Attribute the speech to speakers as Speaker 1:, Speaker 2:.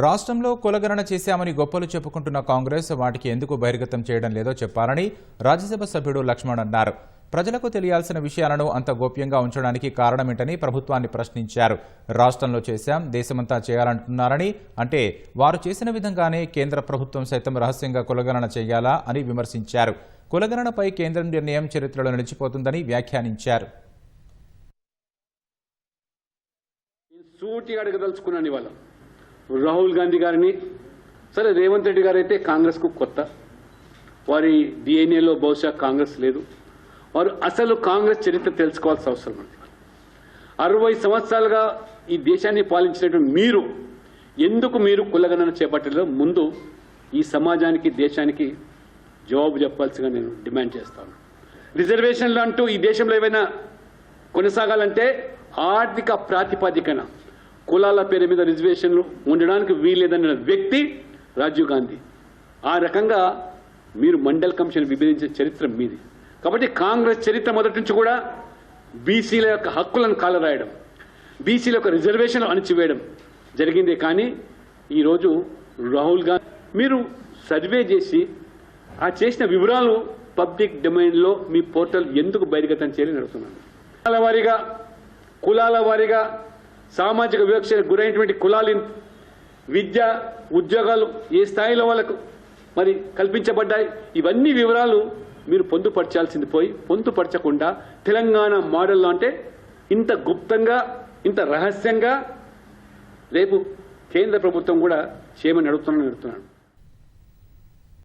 Speaker 1: రాష్ట్రంలో కులగణన చేశామని గొప్పలు చెప్పుకుంటున్న కాంగ్రెస్ వాటికి ఎందుకు బహిర్గతం చేయడం లేదో చెప్పాలని రాజ్యసభ సభ్యుడు లక్ష్మణ్ అన్నారు. ప్రజలకు తెలియాల్సిన విషయాలను అంత గోప్యంగా ఉంచడానికి కారణమేంటని ప్రభుత్వాన్ని ప్రశ్నించారు. రాష్ట్రంలో చేశాం దేశమంతా చేయాలంటున్నారని అంటే వారు చేసిన విధంగానే కేంద్ర ప్రభుత్వం సైతం రహస్యంగా కులగణన చేయాలా అని విమర్శించారు. కులగణనపై కేంద్రం నిర్ణయం చరిత్రలో నిలిచిపోతుందని వ్యాఖ్యానించారు.
Speaker 2: సూటిగా అడగదలుచుకున్నాను ఇవాళ రాహుల్ గాంధీ గారిని సరే రేవంత్ రెడ్డి గారు అయితే కాంగ్రెస్కు కొత్త. వారి డిఎన్ఏలో బహుశా కాంగ్రెస్ లేదు. వారు అసలు కాంగ్రెస్ చరిత్ర తెలుసుకోవాల్సిన అవసరం ఉంది అరవై సంవత్సరాలుగా ఈ దేశాన్ని పాలించినటువంటి మీరు ఎందుకు మీరు కులగణన చేపట్టలో ముందు ఈ సమాజానికి దేశానికి జవాబు చెప్పాల్సిగా నేను డిమాండ్ చేస్తాను. రిజర్వేషన్లు అంటూ ఈ దేశంలో ఏమైనా కొనసాగాలంటే ఆర్థిక ప్రాతిపదికన కులాల పేరు మీద రిజర్వేషన్లు ఉండడానికి వీల్లేదన్న వ్యక్తి రాజీవ్ గాంధీ. ఆ రకంగా మీరు మండల్ కమిషన్ విభజించే చరిత్ర మీది. కాబట్టి కాంగ్రెస్ చరిత్ర మొదటి నుంచి కూడా బీసీల యొక్క హక్కులను కాలరాయడం బీసీల యొక్క రిజర్వేషన్లు అణిచివేయడం జరిగిందే కానీ ఈరోజు రాహుల్ గాంధీ మీరు సర్వే చేసి ఆ చేసిన వివరాలు పబ్లిక్ డొమైన్లో మీ పోర్టల్ ఎందుకు బహిర్గతం చేయాలని అడుగుతున్నాను కులాల వారీగా కులాల వారీగా సామాజిక వివక్షకు గురైనటువంటి కులాలు విద్య ఉద్యోగాలు ఏ స్థాయిలో వాళ్ళకు మరి కల్పించబడ్డాయి? ఇవన్నీ వివరాలు మీరు పొందుపరచాల్సింది పోయి పొందుపరచకుండా తెలంగాణ మోడల్లో అంటే ఇంత గుప్తంగా ఇంత రహస్యంగా రేపు కేంద్ర ప్రభుత్వం కూడా చేయమని అడుగుతున్నాను అడుగుతున్నాను.